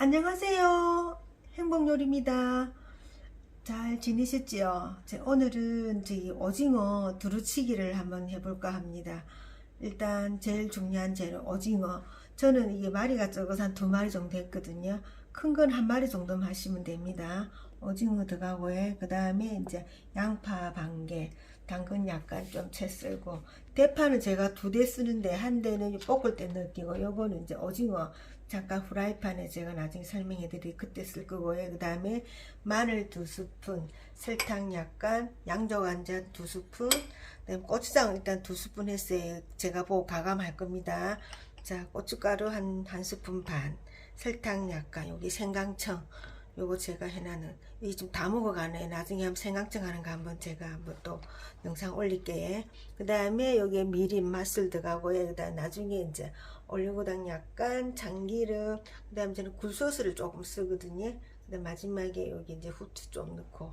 안녕하세요. 행복요리입니다. 잘 지내셨지요? 제 오늘은 저기 오징어 두루치기를 한번 해볼까 합니다. 일단 제일 중요한 재료 오징어. 저는 이게 마리가 적어서 한 두 마리 정도 했거든요. 큰 건 한 마리 정도만 하시면 됩니다. 오징어 들어가고요. 그 다음에 이제 양파 반 개, 당근 약간 좀 채 썰고 대파는 제가 두 대 쓰는데 한 대는 볶을 때 넣기고 요거는 이제 오징어 잠깐 후라이팬에 제가 나중에 설명해 드릴 그때 쓸 거고요. 그 다음에 마늘 두 스푼, 설탕 약간, 양조 간장 두 스푼, 그다음에 고추장 일단 두 스푼 했어요. 제가 보고 가감할 겁니다. 자, 고춧가루 한, 한 스푼 반, 설탕 약간, 여기 생강청, 요거 제가 해놔는, 이 좀 다 먹어가네. 나중에 한번 생강청 하는 거 한번 제가 한번 또 영상 올릴게요. 그 다음에 여기에 미림 맛술 들어가고요. 그 다음 나중에 이제 올리고당 약간, 참기름, 그 다음에 저는 굴소스를 조금 쓰거든요. 그 다음 마지막에 여기 이제 후추 좀 넣고,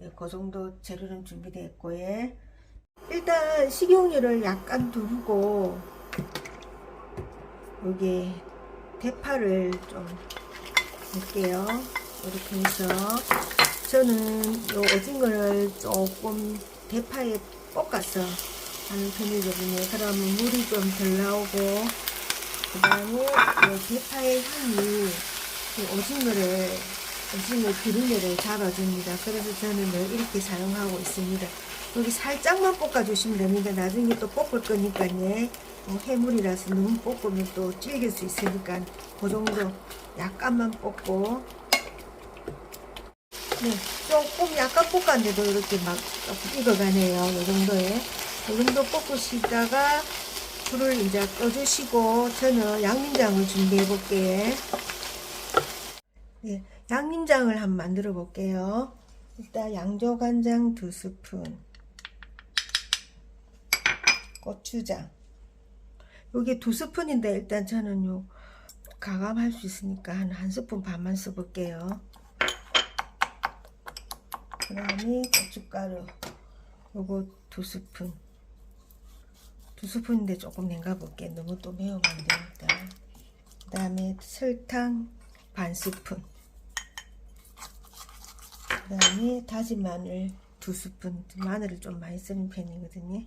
예, 그 정도 재료는 준비되어 요 일단 식용유를 약간 두르고, 여기 대파를 좀 넣을게요. 이렇게 해서 저는 요 오징어를 조금 대파에 볶아서 하는 편이거든요. 그러면 물이 좀 덜 나오고 그 다음에 요 대파의 향이 그 오징어를 오징어 기름을 잡아줍니다. 그래서 저는 늘 이렇게 사용하고 있습니다. 여기 살짝만 볶아주시면 됩니다. 나중에 또 볶을 거니까요. 어, 해물이라서 너무 볶으면 또 질길 수 있으니까 그 정도 약간만 볶고 네, 조금 약간 볶았는데도 이렇게 막 익어가네요. 이 정도에. 이 정도 볶으시다가 불을 이제 꺼주시고 저는 양념장을 준비해 볼게요. 네, 양념장을 한번 만들어 볼게요. 일단 양조간장 두 스푼, 고추장. 여기 두 스푼인데 일단 저는 요 가감할 수 있으니까 한한 스푼 반만 써볼게요. 그 다음에 고춧가루 요거 두 스푼 두 스푼인데 조금 냉가 볼게. 너무 또 매우면 안 되니까. 그 다음에 설탕 반 스푼. 그 다음에 다진 마늘 두 스푼. 마늘을 좀 많이 쓰는 편이거든요.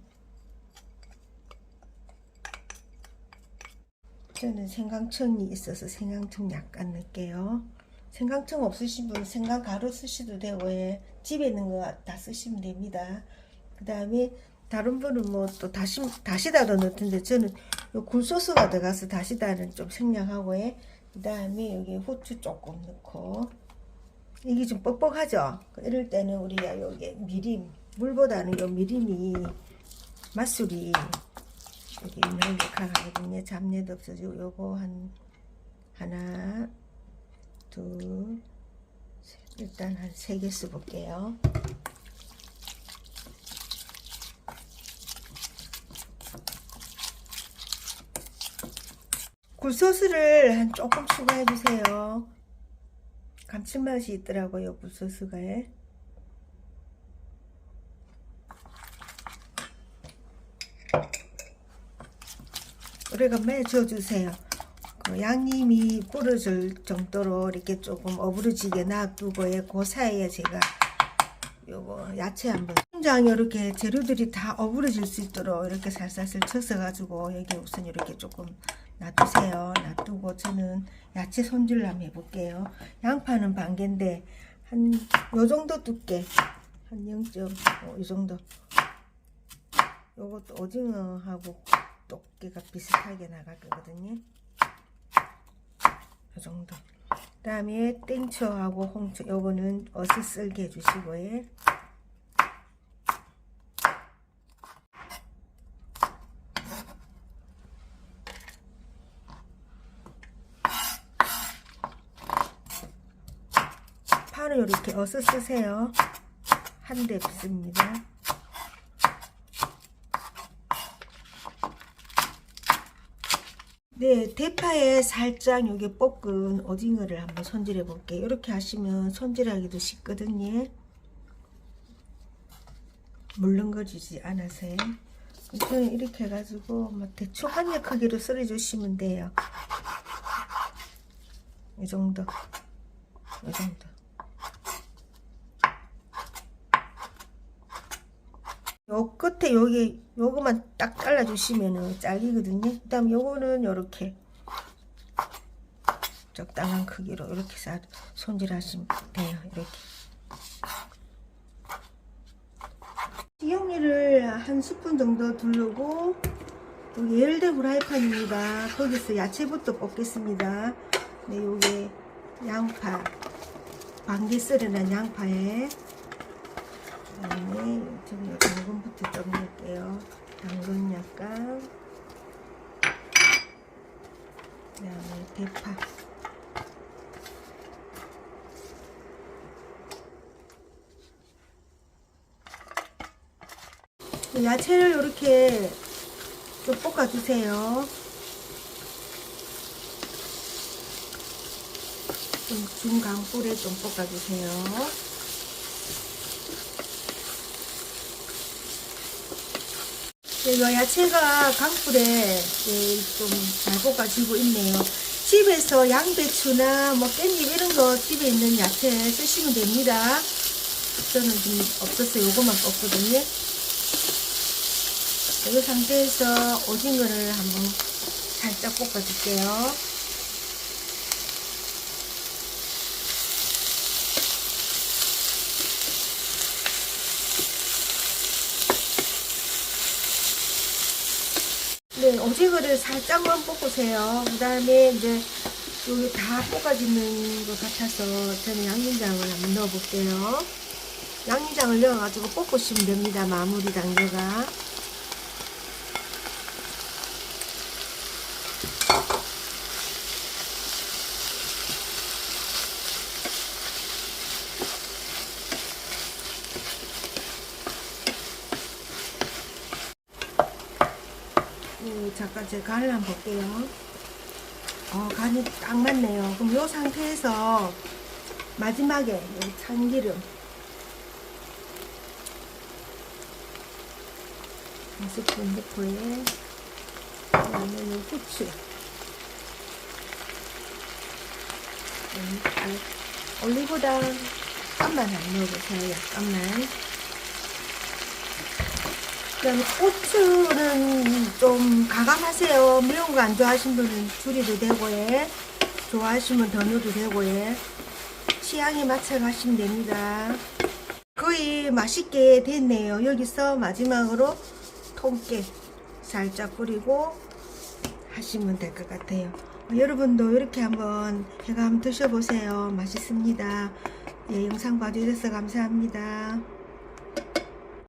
저는 생강청이 있어서 생강청 약간 넣을게요. 생강청 없으신 분 생강 가루 쓰셔도 되고 예. 집에 있는 거 다 쓰시면 됩니다. 그 다음에 다른 분은 뭐 또 다시 다시다도 넣던데 저는 요 굴소스가 들어가서 다시다는 좀 생략하고 예. 그 다음에 여기 후추 조금 넣고 이게 좀 뻑뻑하죠. 이럴 때는 우리가 여기 미림 물보다는 요 미림이 맛술이 여기 있는 게 강하거든요. 잡내도 없어지고 요거 한 하나 둘, 셋. 일단 한 세 개 써볼게요. 굴소스를 한 조금 추가해 주세요. 감칠맛이 있더라고요, 굴소스가. 오래간만에 줘주세요. 그 양념이 불어질 정도로 이렇게 조금 어부러지게 놔두고 그 사이에 제가 요거 야채 한번 통장 이렇게 재료들이 다 어부러질 수 있도록 이렇게 살살살 쳐서 가지고 여기 우선 이렇게 조금 놔두세요. 놔두고 저는 야채 손질 한번 해볼게요. 양파는 반개인데 한 요 정도 두께. 한 0.5이 정도. 요것도 오징어하고 두께가 비슷하게 나갈 거거든요. 이 정도. 그 다음에 땡초하고 홍초 요거는 어슷 썰게 해주시고요. 어슷 쓰세요. 한대 없습니다. 네, 대파에 살짝 여기 볶은 오징어를 한번 손질해 볼게요. 이렇게 하시면 손질하기도 쉽거든요. 물렁거리지 않아서요. 저는 이렇게 해가지고 뭐 대충 한입 크기로 썰어 주시면 돼요. 이 정도. 이 정도. 요 끝에 여기 요거만 딱 잘라주시면은 잘리거든요. 그다음 요거는 요렇게 적당한 크기로 이렇게 사, 손질하시면 돼요. 이렇게. 식용유를 한 스푼 정도 두르고 여기 열대 후라이팬입니다. 거기서 야채부터 볶겠습니다. 네, 요게 양파, 반개 썰어낸 양파에 당근부터 좀 넣을게요. 당근 약간 그다음에 대파 야채를 이렇게 좀 볶아주세요. 좀 중강불에 좀 볶아주세요. 네, 이 야채가 강불에 좀 잘 볶아지고 있네요. 집에서 양배추나 뭐 깻잎 이런 거 집에 있는 야채 쓰시면 됩니다. 저는 좀 없었어요. 요거만 볶거든요. 이 상태에서 오징어를 한번 살짝 볶아줄게요. 네, 오징어를 살짝만 볶으세요. 그 다음에 이제 여기 다 볶아지는 것 같아서 저는 양념장을 한번 넣어볼게요. 양념장을 넣어가지고 볶으시면 됩니다. 마무리 단계가. 음, 잠깐 제가 간을 한번 볼게요. 어, 간이 딱 맞네요. 그럼 이 상태에서 마지막에 여기 참기름 한 스푼 넣고에 그다음에 이 후추 넣고 올리고당 약간만 안 넣어보세요. 약간만. 그다음에 고추는 좀 가감하세요. 매운 거 안 좋아하시는 분은 줄여도 되고, 예. 좋아하시면 더 넣어도 되고, 예. 취향에 맞춰 가시면 됩니다. 거의 맛있게 됐네요. 여기서 마지막으로 통깨 살짝 뿌리고 하시면 될 것 같아요. 어, 여러분도 이렇게 한번 해가 한번 드셔보세요. 맛있습니다. 예, 영상 봐주셔서 감사합니다.